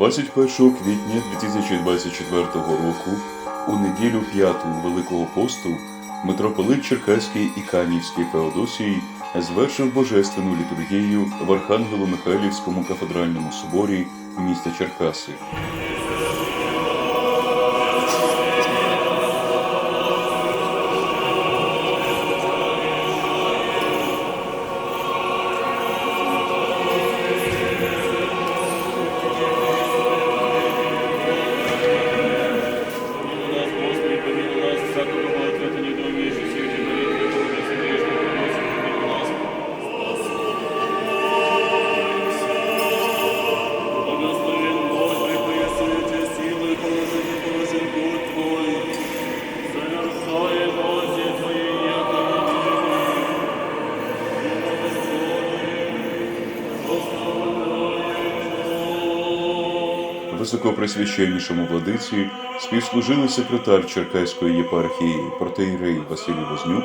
21 квітня 2024 року, у неділю п'яту Великого посту, митрополит Черкаський і Канівський Феодосій звершив божественну літургію в Архангело-Михайлівському кафедральному соборі міста Черкаси. Високопресвященнішому владиці співслужили секретар Черкаської єпархії протоїрей Василій Вознюк,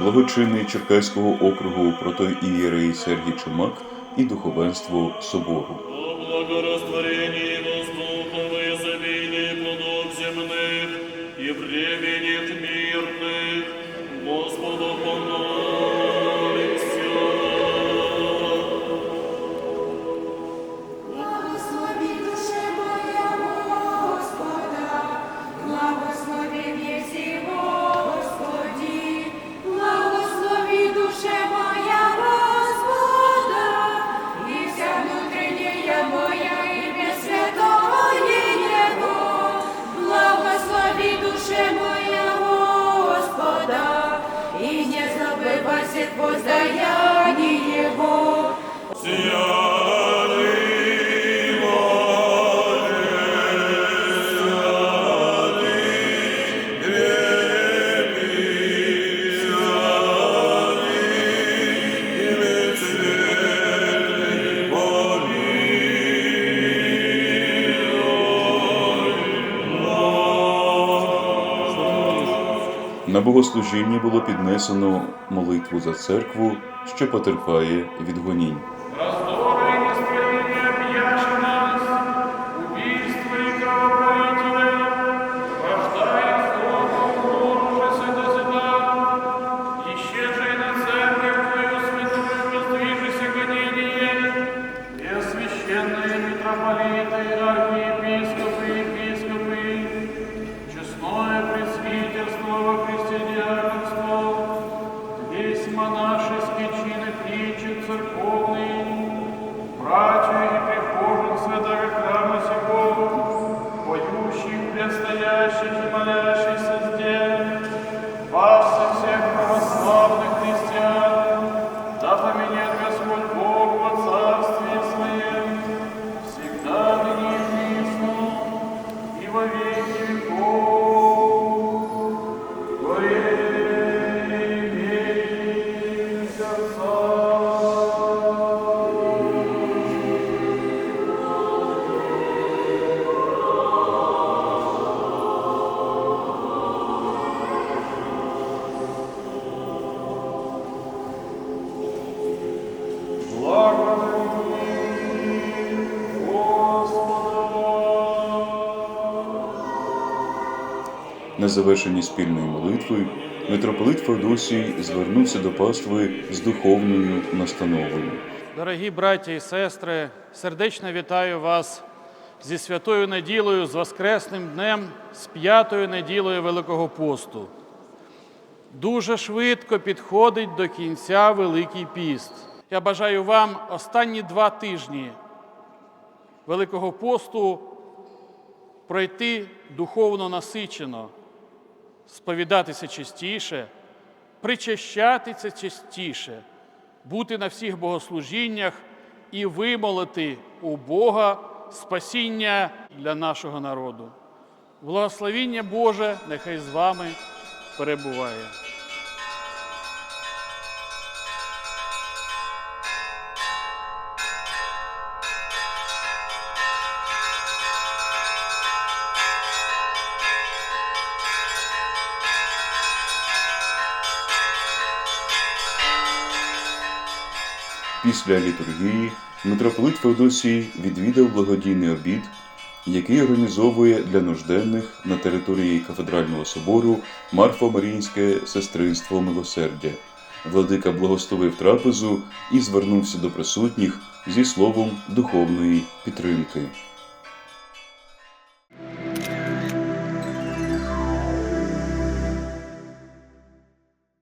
благочинний Черкаського округу протоієрей Сергій Чумак і духовенство собору. О благорастворении воздуха vos На богослужінні було піднесено молитву за церкву, що потерпає від гонінь. Deus. На завершенні спільної молитви митрополит Феодосій звернувся до пастви з духовною настановою. Дорогі браті і сестри, сердечно вітаю вас зі святою неділею, з Воскресним днем, з п'ятою неділею Великого посту. Дуже швидко підходить до кінця Великий піст. Я бажаю вам останні два тижні Великого посту пройти духовно насичено, сповідатися частіше, причащатися частіше, бути на всіх богослужіннях і вимолити у Бога спасіння для нашого народу. Благословіння Боже нехай з вами перебуває. Після літургії митрополит Феодосій відвідав благодійний обід який організовує для нужденних на території кафедрального собору Марфо-Маріїнське сестринство милосердя. Владика благословив трапезу і звернувся до присутніх зі словом духовної підтримки.